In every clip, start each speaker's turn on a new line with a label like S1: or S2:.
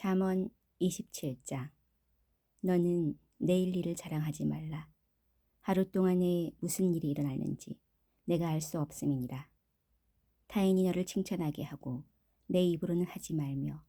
S1: 잠언 27장 너는 내일 일을 자랑하지 말라. 하루 동안에 무슨 일이 일어났는지 내가 알 수 없음이니라. 타인이 너를 칭찬하게 하고 내 입으로는 하지 말며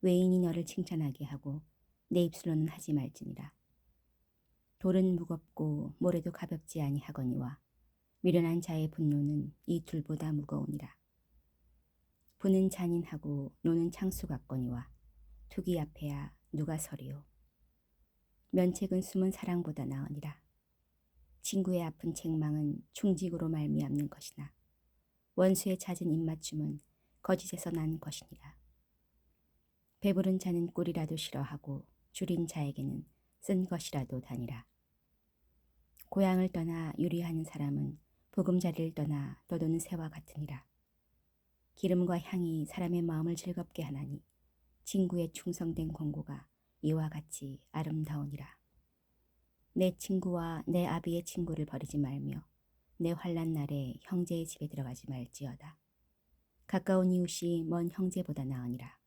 S1: 외인이 너를 칭찬하게 하고 내 입술로는 하지 말지니라. 돌은 무겁고 모래도 가볍지 아니하거니와 미련한 자의 분노는 이 둘보다 무거우니라. 부는 잔인하고 노는 창수 같거니와 투기 앞에야 누가 서리오. 면책은 숨은 사랑보다 나으니라. 친구의 아픈 책망은 충직으로 말미암는 것이나 원수의 잦은 입맞춤은 거짓에서 난 것이니라. 배부른 자는 꿀이라도 싫어하고 줄인 자에게는 쓴 것이라도 다니라. 고향을 떠나 유리하는 사람은 보금자리를 떠나 떠도는 새와 같으니라. 기름과 향이 사람의 마음을 즐겁게 하나니 친구의 충성된 권고가 이와 같이 아름다우니라. 내 친구와 내 아비의 친구를 버리지 말며 내 환란 날에 형제의 집에 들어가지 말지어다. 가까운 이웃이 먼 형제보다 나으니라.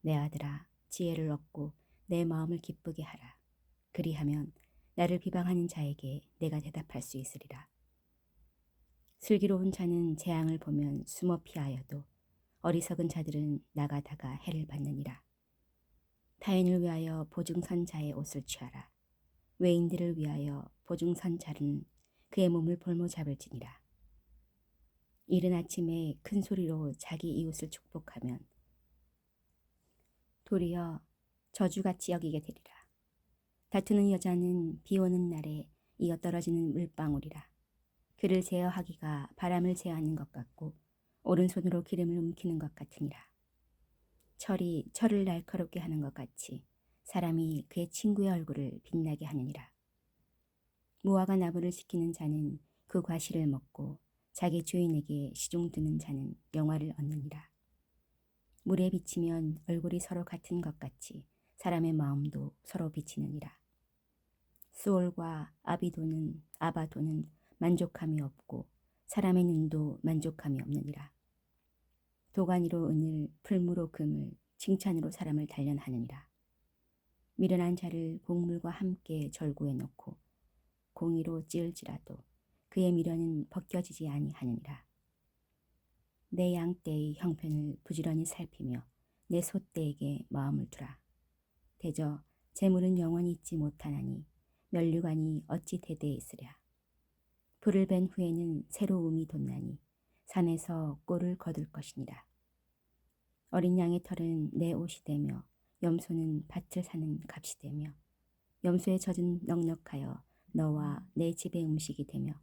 S1: 내 아들아 지혜를 얻고 내 마음을 기쁘게 하라. 그리하면 나를 비방하는 자에게 내가 대답할 수 있으리라. 슬기로운 자는 재앙을 보면 숨어 피하여도 어리석은 자들은 나가다가 해를 받느니라. 타인을 위하여 보증선 자의 옷을 취하라. 외인들을 위하여 보증선 자는 그의 몸을 볼모 잡을지니라. 이른 아침에 큰 소리로 자기 이웃을 축복하면 도리어 저주같이 여기게 되리라. 다투는 여자는 비 오는 날에 이어 떨어지는 물방울이라. 그를 제어하기가 바람을 제어하는 것 같고 오른손으로 기름을 움키는 것 같으니라. 철이 철을 날카롭게 하는 것 같이 사람이 그의 친구의 얼굴을 빛나게 하느니라. 무화과 나무를 지키는 자는 그 과실을 먹고 자기 주인에게 시종드는 자는 영화를 얻느니라. 물에 비치면 얼굴이 서로 같은 것 같이 사람의 마음도 서로 비치느니라. 수월과 아비도는 아바도는 만족함이 없고 사람의 눈도 만족함이 없느니라. 도가니로 은을, 풀무로 금을, 칭찬으로 사람을 단련하느니라. 미련한 자를 곡물과 함께 절구에 넣고 공의로 찌을지라도 그의 미련은 벗겨지지 아니하느니라. 내 양떼의 형편을 부지런히 살피며 내 소떼에게 마음을 두라. 대저 재물은 영원히 잊지 못하나니 면류관이 어찌 대대에 있으랴. 불을 벤 후에는 새로움이 돋나니 산에서 꼴을 거둘 것이니라. 어린 양의 털은 내 옷이 되며 염소는 밭을 사는 값이 되며 염소의 젖은 넉넉하여 너와 내 집의 음식이 되며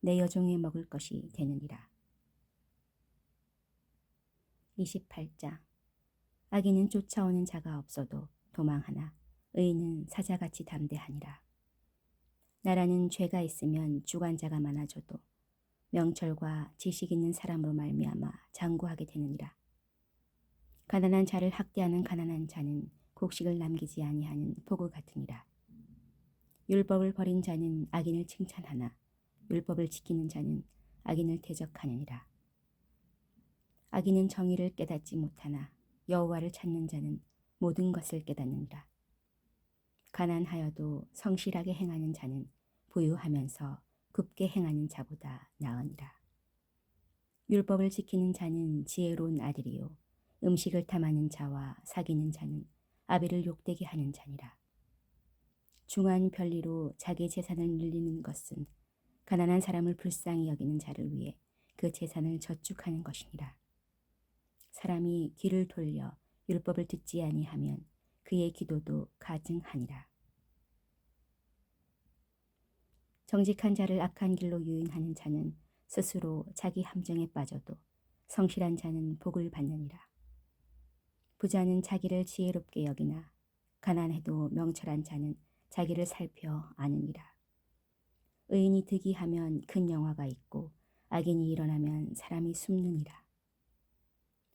S1: 내 여종의 먹을 것이 되느니라. 28장 아기는 쫓아오는 자가 없어도 도망하나 의인은 사자같이 담대하니라. 나라는 죄가 있으면 주관자가 많아져도 명철과 지식 있는 사람으로 말미암아 장구하게 되느니라. 가난한 자를 학대하는 가난한 자는 곡식을 남기지 아니하는 폭우 같으니라. 율법을 버린 자는 악인을 칭찬하나 율법을 지키는 자는 악인을 대적하느니라. 악인은 정의를 깨닫지 못하나 여호와를 찾는 자는 모든 것을 깨닫느니라. 가난하여도 성실하게 행하는 자는 부유하면서 급게 행하는 자보다 나으니라. 율법을 지키는 자는 지혜로운 아들이요 음식을 탐하는 자와 사귀는 자는 아비를 욕되게 하는 자니라. 중한 편리로 자기 재산을 늘리는 것은 가난한 사람을 불쌍히 여기는 자를 위해 그 재산을 저축하는 것이니라. 사람이 귀를 돌려 율법을 듣지 아니하면 그의 기도도 가증하니라. 정직한 자를 악한 길로 유인하는 자는 스스로 자기 함정에 빠져도 성실한 자는 복을 받느니라. 부자는 자기를 지혜롭게 여기나 가난해도 명철한 자는 자기를 살펴 아느니라. 의인이 득이하면 큰 영화가 있고 악인이 일어나면 사람이 숨느니라.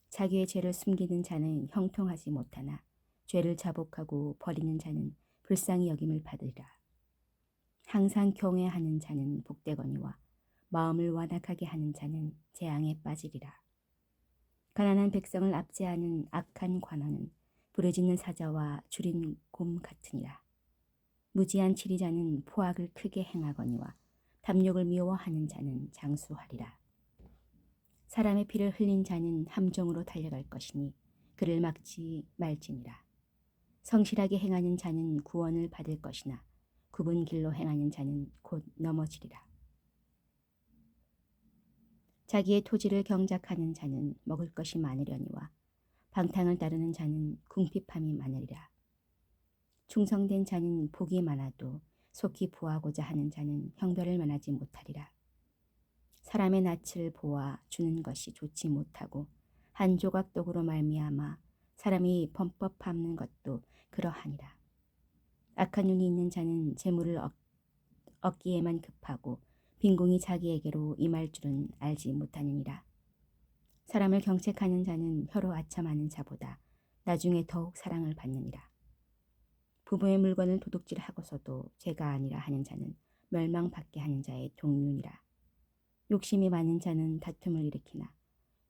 S1: 자기의 죄를 숨기는 자는 형통하지 못하나 죄를 자복하고 버리는 자는 불쌍히 여김을 받으리라. 항상 경외하는 자는 복되거니와 마음을 완악하게 하는 자는 재앙에 빠지리라. 가난한 백성을 압제하는 악한 관원은 부르짖는 사자와 줄인 곰 같으니라. 무지한 치리자는 포악을 크게 행하거니와 담욕을 미워하는 자는 장수하리라. 사람의 피를 흘린 자는 함정으로 달려갈 것이니 그를 막지 말지니라. 성실하게 행하는 자는 구원을 받을 것이나 굽은 길로 행하는 자는 곧 넘어지리라. 자기의 토지를 경작하는 자는 먹을 것이 많으려니와 방탕을 따르는 자는 궁핍함이 많으리라. 충성된 자는 복이 많아도 속히 보하고자 하는 자는 형별을 면하지 못하리라. 사람의 낯을 보아 주는 것이 좋지 못하고 한 조각 떡으로 말미암아 사람이 범법하는 것도 그러하니라. 악한 눈이 있는 자는 재물을 얻기에만 급하고 빈공이 자기에게로 임할 줄은 알지 못하느니라. 사람을 경책하는 자는 혀로 아참하는 자보다 나중에 더욱 사랑을 받느니라. 부부의 물건을 도둑질하고서도 죄가 아니라 하는 자는 멸망받게 하는 자의 종류이라 욕심이 많은 자는 다툼을 일으키나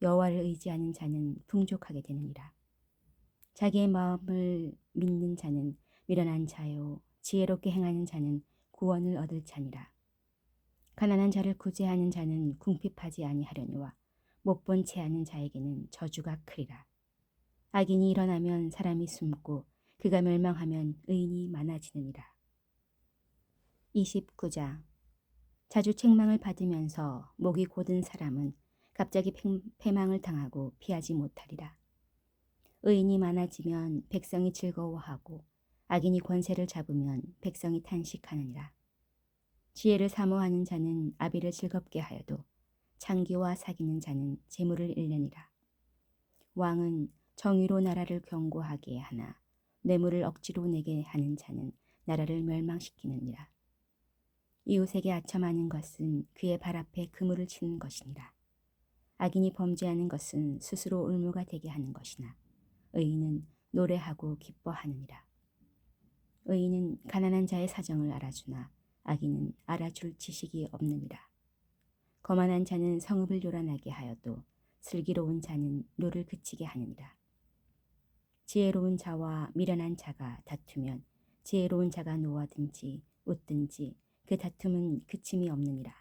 S1: 여호와를 의지하는 자는 풍족하게 되느니라. 자기의 마음을 믿는 자는 미련한 자요 지혜롭게 행하는 자는 구원을 얻을 자니라. 가난한 자를 구제하는 자는 궁핍하지 아니하려니와 못 본 채하는 자에게는 저주가 크리라. 악인이 일어나면 사람이 숨고 그가 멸망하면 의인이 많아지느니라. 29장 자주 책망을 받으면서 목이 고든 사람은 갑자기 패망을 당하고 피하지 못하리라. 의인이 많아지면 백성이 즐거워하고 악인이 권세를 잡으면 백성이 탄식하느니라. 지혜를 사모하는 자는 아비를 즐겁게 하여도 장기와 사귀는 자는 재물을 잃느니라. 왕은 정의로 나라를 경고하게 하나 뇌물을 억지로 내게 하는 자는 나라를 멸망시키느니라. 이웃에게 아첨하는 것은 그의 발 앞에 그물을 치는 것이니라. 악인이 범죄하는 것은 스스로 올무가 되게 하는 것이나 의인은 노래하고 기뻐하느니라. 의인은 가난한 자의 사정을 알아주나 아기는 알아줄 지식이 없느니라. 거만한 자는 성읍을 요란하게 하여도 슬기로운 자는 노를 그치게 하느니라. 지혜로운 자와 미련한 자가 다투면 지혜로운 자가 노하든지 웃든지 그 다툼은 그침이 없느니라.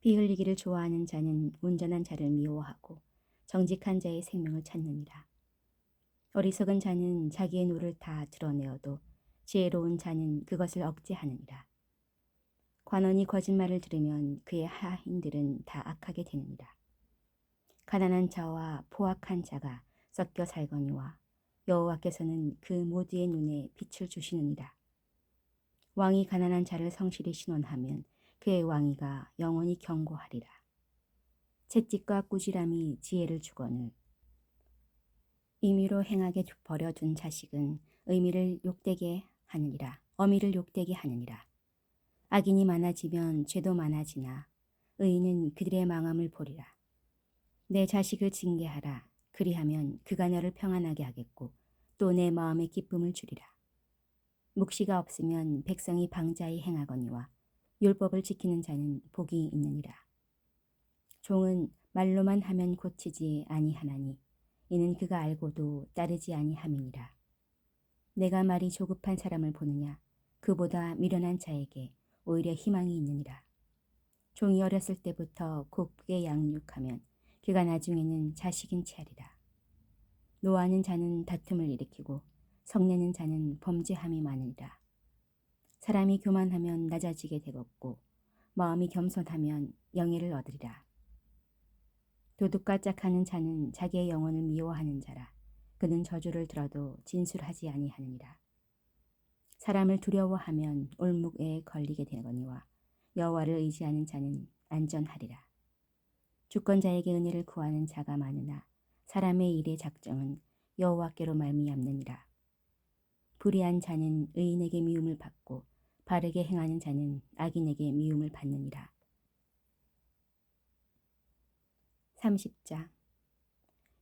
S1: 비 흘리기를 좋아하는 자는 온전한 자를 미워하고 정직한 자의 생명을 찾느니라. 어리석은 자는 자기의 노를 다 드러내어도 지혜로운 자는 그것을 억제하느니라. 관원이 거짓말을 들으면 그의 하인들은 다 악하게 되느니라. 가난한 자와 포악한 자가 섞여 살거니와 여호와께서는 그 모두의 눈에 빛을 주시느니라. 왕이 가난한 자를 성실히 신원하면 그의 왕위가 영원히 경고하리라. 채찍과 꾸지람이 지혜를 주거늘 임의로 행하게 버려둔 자식은 의미를 욕되게 하느니라 어미를 욕되게 하느니라 악인이 많아지면 죄도 많아지나 의인은 그들의 망함을 보리라 내 자식을 징계하라 그리하면 그가 너를 평안하게 하겠고 또 내 마음의 기쁨을 주리라 묵시가 없으면 백성이 방자히 행하거니와 율법을 지키는 자는 복이 있느니라 종은 말로만 하면 고치지 아니하나니 이는 그가 알고도 따르지 아니함이니라 내가 말이 조급한 사람을 보느냐 그보다 미련한 자에게 오히려 희망이 있느니라. 종이 어렸을 때부터 곱게 양육하면 그가 나중에는 자식인 치하리라. 노하는 자는 다툼을 일으키고 성내는 자는 범죄함이 많으리라. 사람이 교만하면 낮아지게 되었고 마음이 겸손하면 영예를 얻으리라. 도둑과 짝하는 자는 자기의 영혼을 미워하는 자라. 그는 저주를 들어도 진술하지 아니하느니라. 사람을 두려워하면 올묵에 걸리게 되거니와 여호와를 의지하는 자는 안전하리라. 주권자에게 은혜를 구하는 자가 많으나 사람의 일의 작정은 여호와께로 말미암느니라. 불의한 자는 의인에게 미움을 받고 바르게 행하는 자는 악인에게 미움을 받느니라. 30장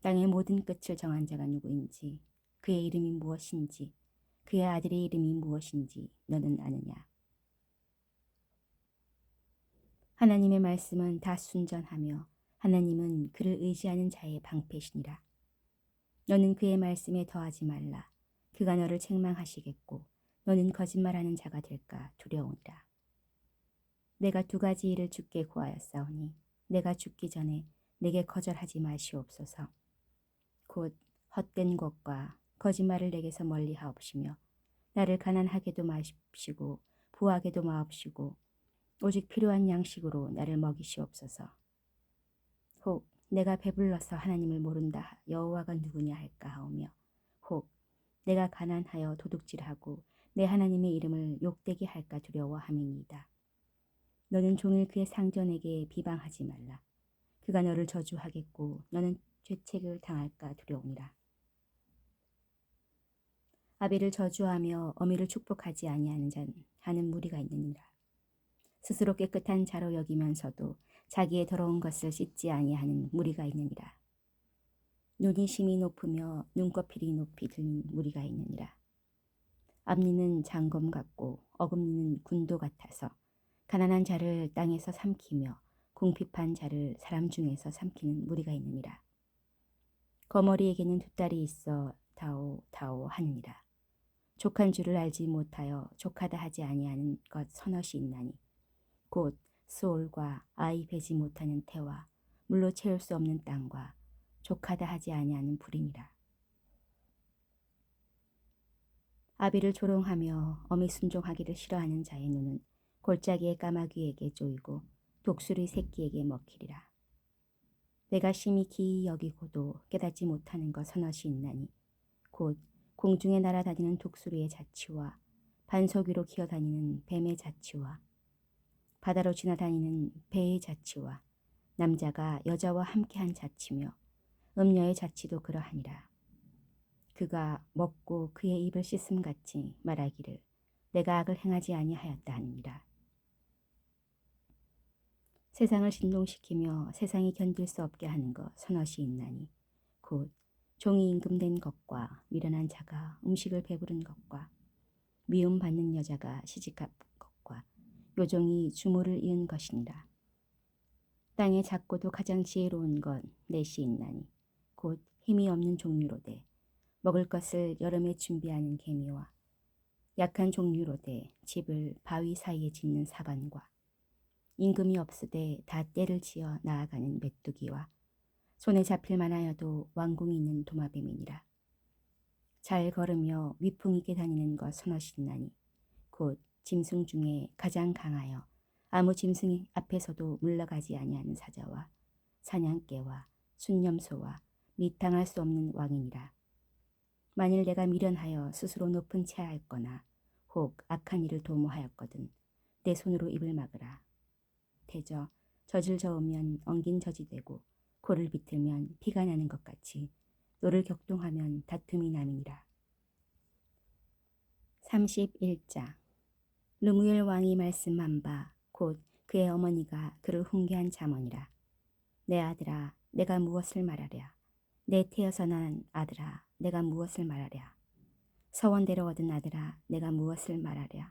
S1: 땅의 모든 끝을 정한 자가 누구인지 그의 이름이 무엇인지 그의 아들의 이름이 무엇인지 너는 아느냐. 하나님의 말씀은 다 순전하며 하나님은 그를 의지하는 자의 방패시니라. 너는 그의 말씀에 더하지 말라. 그가 너를 책망하시겠고 너는 거짓말하는 자가 될까 두려우니라. 내가 두 가지 일을 죽게 구하였사오니 내가 죽기 전에 내게 거절하지 마시옵소서. 곧 헛된 것과 거짓말을 내게서 멀리 하옵시며 나를 가난하게도 마십시고 부하게도 마옵시고 오직 필요한 양식으로 나를 먹이시옵소서. 혹 내가 배불러서 하나님을 모른다 여호와가 누구냐 할까 하오며 혹 내가 가난하여 도둑질하고 내 하나님의 이름을 욕되게 할까 두려워함이니이다. 너는 종일 그의 상전에게 비방하지 말라. 그가 너를 저주하겠고 너는 죄책을 당할까 두려우니라아비를 저주하며 어미를 축복하지 아니하는 자는 하는 무리가 있느니라. 스스로 깨끗한 자로 여기면서도 자기의 더러운 것을 씻지 아니하는 무리가 있느니라. 눈이 심이 높으며 눈꺼필이 높이 들린 무리가 있느니라. 앞니는 장검 같고 어금니는 군도 같아서 가난한 자를 땅에서 삼키며 궁핍한 자를 사람 중에서 삼키는 무리가 있느니라. 거머리에게는 두 딸이 있어 다오 다오 하느니라. 족한 줄을 알지 못하여 족하다 하지 아니하는 것선너시 있나니 곧소울과 아이 베지 못하는 태와 물로 채울 수 없는 땅과 족하다 하지 아니하는 불이니라. 아비를 조롱하며 어미 순종하기를 싫어하는 자의 눈은 골짜기의 까마귀에게 쪼이고 독수리 새끼에게 먹히리라. 내가 심히 기이 여기고도 깨닫지 못하는 것 선엇이 있나니 곧 공중에 날아다니는 독수리의 자취와 반석 위로 기어다니는 뱀의 자취와 바다로 지나다니는 배의 자취와 남자가 여자와 함께한 자취며 음녀의 자취도 그러하니라. 그가 먹고 그의 입을 씻음같이 말하기를 내가 악을 행하지 아니하였다 하니라. 세상을 진동시키며 세상이 견딜 수 없게 하는 것선어이 있나니 곧 종이 임금된 것과 미련한 자가 음식을 배부른 것과 미움받는 여자가 시집간 것과 요정이 주모를 이은 것이니라. 땅에 작고도 가장 지혜로운 건 넷이 있나니 곧 힘이 없는 종류로되 먹을 것을 여름에 준비하는 개미와 약한 종류로되 집을 바위 사이에 짓는 사반과 임금이 없으되 다 때를 지어 나아가는 메뚜기와 손에 잡힐 만하여도 왕궁이 있는 도마뱀이니라. 잘 걸으며 위풍 있게 다니는 것 선하신 나니 곧 짐승 중에 가장 강하여 아무 짐승 앞에서도 물러가지 아니하는 사자와 사냥개와 순념소와 미탕할 수 없는 왕이니라. 만일 내가 미련하여 스스로 높은 채하였거나 혹 악한 일을 도모하였거든 내 손으로 입을 막으라. 대저 젖을 저으면 엉긴 젖이 되고 코를 비틀면 피가 나는 것 같이 노를 격동하면 다툼이 남이니라. 31장 루무엘 왕이 말씀한 바 곧 그의 어머니가 그를 훈계한 자언이라. 내 아들아 내가 무엇을 말하랴. 내 태여서 난 아들아 내가 무엇을 말하랴. 서원대로 얻은 아들아 내가 무엇을 말하랴.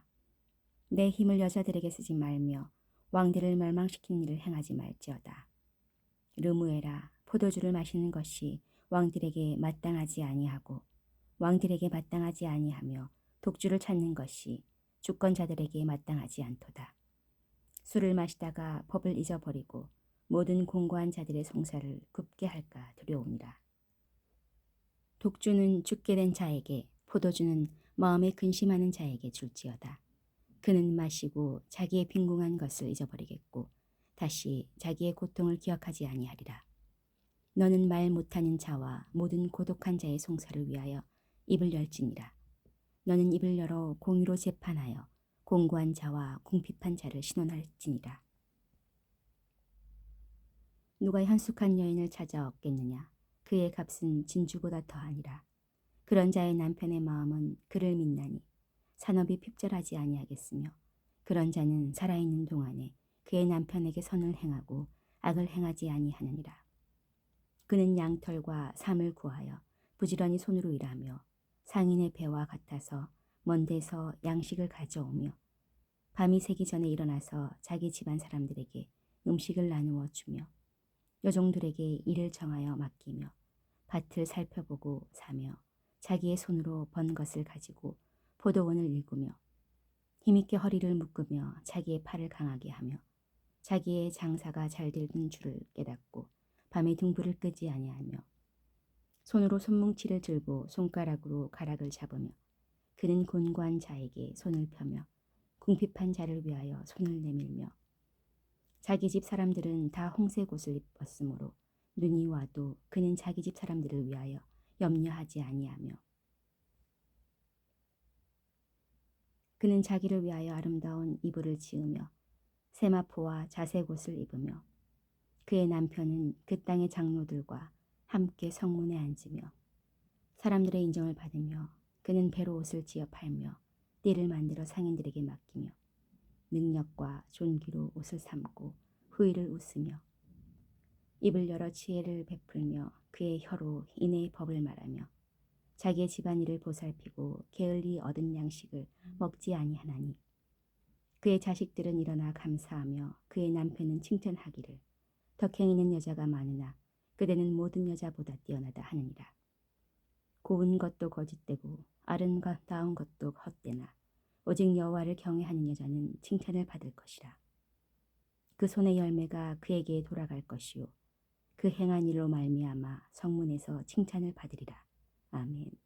S1: 내 힘을 여자들에게 쓰지 말며 왕들을 멸망시킨 일을 행하지 말지어다. 르무에라 포도주를 마시는 것이 왕들에게 마땅하지 아니하고 왕들에게 마땅하지 아니하며 독주를 찾는 것이 주권자들에게 마땅하지 않도다. 술을 마시다가 법을 잊어버리고 모든 공고한 자들의 송사를 굽게 할까 두려우니라. 독주는 죽게 된 자에게 포도주는 마음에 근심하는 자에게 줄지어다. 그는 마시고 자기의 빈궁한 것을 잊어버리겠고 다시 자기의 고통을 기억하지 아니하리라. 너는 말 못하는 자와 모든 고독한 자의 송사를 위하여 입을 열지니라. 너는 입을 열어 공의로 재판하여 공고한 자와 궁핍한 자를 신원할지니라. 누가 현숙한 여인을 찾아왔겠느냐? 그의 값은 진주보다 더하니라. 그런 자의 남편의 마음은 그를 믿나니 산업이 핍절하지 아니하겠으며 그런 자는 살아있는 동안에 그의 남편에게 선을 행하고 악을 행하지 아니하느니라. 그는 양털과 삶을 구하여 부지런히 손으로 일하며 상인의 배와 같아서 먼 데서 양식을 가져오며 밤이 새기 전에 일어나서 자기 집안 사람들에게 음식을 나누어 주며 여종들에게 일을 정하여 맡기며 밭을 살펴보고 사며 자기의 손으로 번 것을 가지고 포도원을 읽으며 힘있게 허리를 묶으며 자기의 팔을 강하게 하며 자기의 장사가 잘 되는 줄을 깨닫고 밤에 등불을 끄지 아니하며 손으로 손뭉치를 들고 손가락으로 가락을 잡으며 그는 곤고한 자에게 손을 펴며 궁핍한 자를 위하여 손을 내밀며 자기 집 사람들은 다 홍색 옷을 입었으므로 눈이 와도 그는 자기 집 사람들을 위하여 염려하지 아니하며 그는 자기를 위하여 아름다운 이불을 지으며 세마포와 자색옷을 입으며 그의 남편은 그 땅의 장로들과 함께 성문에 앉으며 사람들의 인정을 받으며 그는 배로 옷을 지어 팔며 띠를 만들어 상인들에게 맡기며 능력과 존귀로 옷을 삼고 후일을 웃으며 입을 열어 지혜를 베풀며 그의 혀로 인해의 법을 말하며 자기의 집안일을 보살피고 게을리 얻은 양식을 음. 먹지 아니하나니 그의 자식들은 일어나 감사하며 그의 남편은 칭찬하기를 덕행이는 여자가 많으나 그대는 모든 여자보다 뛰어나다 하느니라 고운 것도 거짓되고 아름다운 것도 헛되나 오직 여호와를 경외하는 여자는 칭찬을 받을 것이라 그 손의 열매가 그에게 돌아갈 것이요 그 행한 일로 말미암아 성문에서 칭찬을 받으리라 아멘.